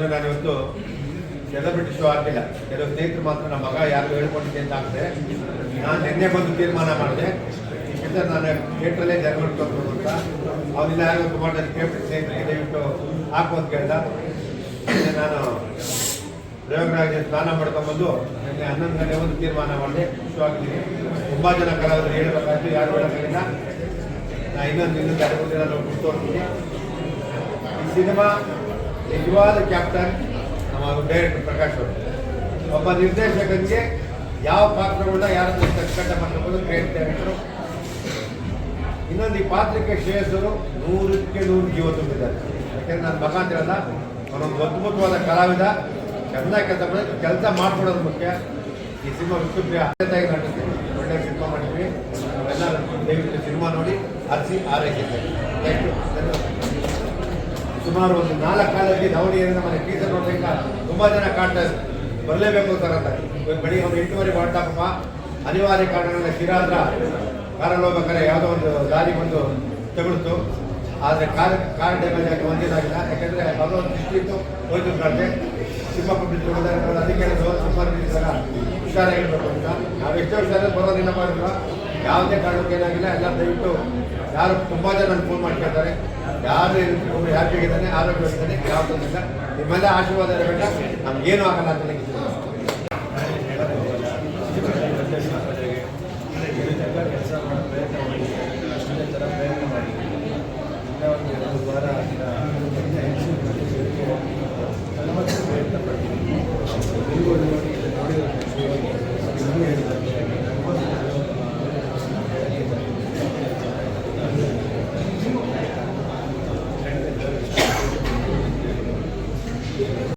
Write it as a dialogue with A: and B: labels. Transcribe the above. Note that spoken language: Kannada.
A: ನಾನು ಇವತ್ತು ಸೆಲೆಬ್ರಿಟಿ ಶೋ ಆಗಿಲ್ಲ ಕೆಲವು ಸ್ನೇಹಿತರು ಮಾತ್ರ ನಮ್ಮ ಮಗ ಯಾರು ಹೇಳ್ಕೊಂಡಿದ್ದೆ ಅಂತ ಆಗ್ತದೆ. ನಾನು ನಿನ್ನೆ ಬಂದು ತೀರ್ಮಾನ ಮಾಡಿದೆ. ಇಷ್ಟ ನಾನು ಥಿಯೇಟ್ರಲ್ಲೇ ತೋರ್ಬೋದು ಅಂತ. ಅವನಿಲ್ಲ ಯಾರು ತುಂಬ ನನ್ನ ಸ್ನೇಹಿತರಿಗೆ ದಯವಿಟ್ಟು ಹಾಕು ಅಂತ ಕೇಳ್ದ. ನಾನು ಪ್ರಯೋಗರಾಜ ಸ್ನಾನ ಮಾಡ್ಕೊಂಬಂದು ನಿನ್ನೆ ಹನ್ನೊಂದು ಗಂಟೆ ಒಂದು ತೀರ್ಮಾನ ಮಾಡಿದೆ. ಖುಷಿಯಾಗಿದ್ದೀನಿ ತುಂಬ ಜನ ಕಲಾವಿದರು ಹೇಳ್ಬೇಕಾಯ್ತು, ಯಾರು ಹೇಳೋಕ್ಕಾಗಿಲ್ಲ. ನಾನು ಇನ್ನೊಂದು ಇನ್ನೊಂದು ಅಡುಗೆ ನಾನು ಈ ಸಿನಿಮಾ ನಿಜವಾದ ಕ್ಯಾಪ್ಟನ್ ನಮ್ಮ ಡೈರೆಕ್ಟರ್ ಪ್ರಕಾಶ್ ಅವರು. ಒಬ್ಬ ನಿರ್ದೇಶಕರಿಗೆ ಯಾವ ಪಾತ್ರಗಳನ್ನ ಯಾರನ್ನು ಕಟ್ಟ ಮಾಡ್ಕೊಂಡು ಗ್ರೇಟ್ ಡೈರೆಕ್ಟರು ಇನ್ನೊಂದು ಈ ಪಾತ್ರಕ್ಕೆ ಶ್ರೇಯಸ್ಸರು ನೂರಕ್ಕೆ ನೂರು ಜೀವ ತುಂಬಿದ್ದಾರೆ. ಯಾಕೆಂದ್ರೆ ನಾನು ಮಗಾಂತಿರಲ್ಲ ಅವನೊಂದು ಅದ್ಭುತವಾದ ಕಲಾವಿದ, ಚೆನ್ನಾಗಿ ಕೆಲಸ ಮಾಡಿ ಕೆಲಸ ಮಾಡ್ಕೊಡೋದು ಮುಖ್ಯ. ಈ ಸಿನಿಮಾ ವಿಷ್ಣುಪ್ರಿಯ ಅತ್ಯಂತಾಗಿ ನಟಿಸ್ತೀವಿ ಒಳ್ಳೆ ಸಿನಿಮಾ ಮಾಡಿದ್ವಿ. ನಾವೆಲ್ಲ ದಯವಿಟ್ಟು ಸಿನಿಮಾ ನೋಡಿ ಹರಿಸಿ ಆರೈಸಿದ್ದೇವೆ. Thank you. ಧನ್ಯವಾದ ಸುಮಾರು ಒಂದು ನಾಲ್ಕು ಕಾಲಕ್ಕೆ ದಾವಣಗೆರೆಯಿಂದ ಮನೆ ಟೀಚರ್ ನೋಡ್ಲಿಕ್ಕೆ ತುಂಬಾ ಜನ ಕಾಡ್ತಾ ಬರಲೇಬೇಕು ಅಂತ ಬೆಳಿಗ್ಗೆ ಒಂದು ಎಂಟೂವರೆ ಹೊರಟಾಕಪ್ಪ ಅನಿವಾರ್ಯ ಕಾರಣಗಳಿಂದ ಶಿರಾದ್ರ ಕಾರಲ್ಲಿ ಹೋಗ್ಬೇಕಾದ್ರೆ ಯಾವುದೋ ಒಂದು ದಾರಿ ಬಂದು ತಗೊಳ್ತು ಆದರೆ ಕಾರ್ ಕಾರ್ ಡ್ಯಾಮೇಜ್ ಆಗಿ ಒಂದಿದಾಗಿಲ್ಲ ಯಾಕಂದ್ರೆ ಯಾವುದೋ ಇತ್ತು ಹೋಯ್ತು ಕಾಡ್ದೆ ತಿಮ್ಮಪ್ಪ ಬಿದ್ದು ಅದಕ್ಕೆ ಸುಮಾರು ಹುಷಾರಾಗಿರ್ಬೇಕು ಅಂತ. ನಾವು ಎಷ್ಟೋ ಹುಷಾರ ಬರೋದಿಲ್ಲ ಮಾಡಿಲ್ಲ ಯಾವುದೇ ಕಾರಣಕ್ಕೆ ಏನಾಗಿಲ್ಲ, ಎಲ್ಲ ದಯವಿಟ್ಟು ಯಾರು ತುಂಬ ಜನ ಫೋನ್ ಮಾಡ್ಕೊಳ್ತಾರೆ ಯಾರು ಒಬ್ಬರು ಯಾರು ಬೇಕಿದ್ದಾನೆ ಆರೋಗ್ಯವಾಗಿದ್ದಾನೆ ಯಾವ ಇಲ್ಲ. ನಿಮ್ಮೆಲ್ಲ ಆಶೀರ್ವಾದ ಇರಬೇಕ ನಮ್ಗೇನು ಆಗಲ್ಲ ಅಂತ ನನಗೆ ಪ್ರಯತ್ನ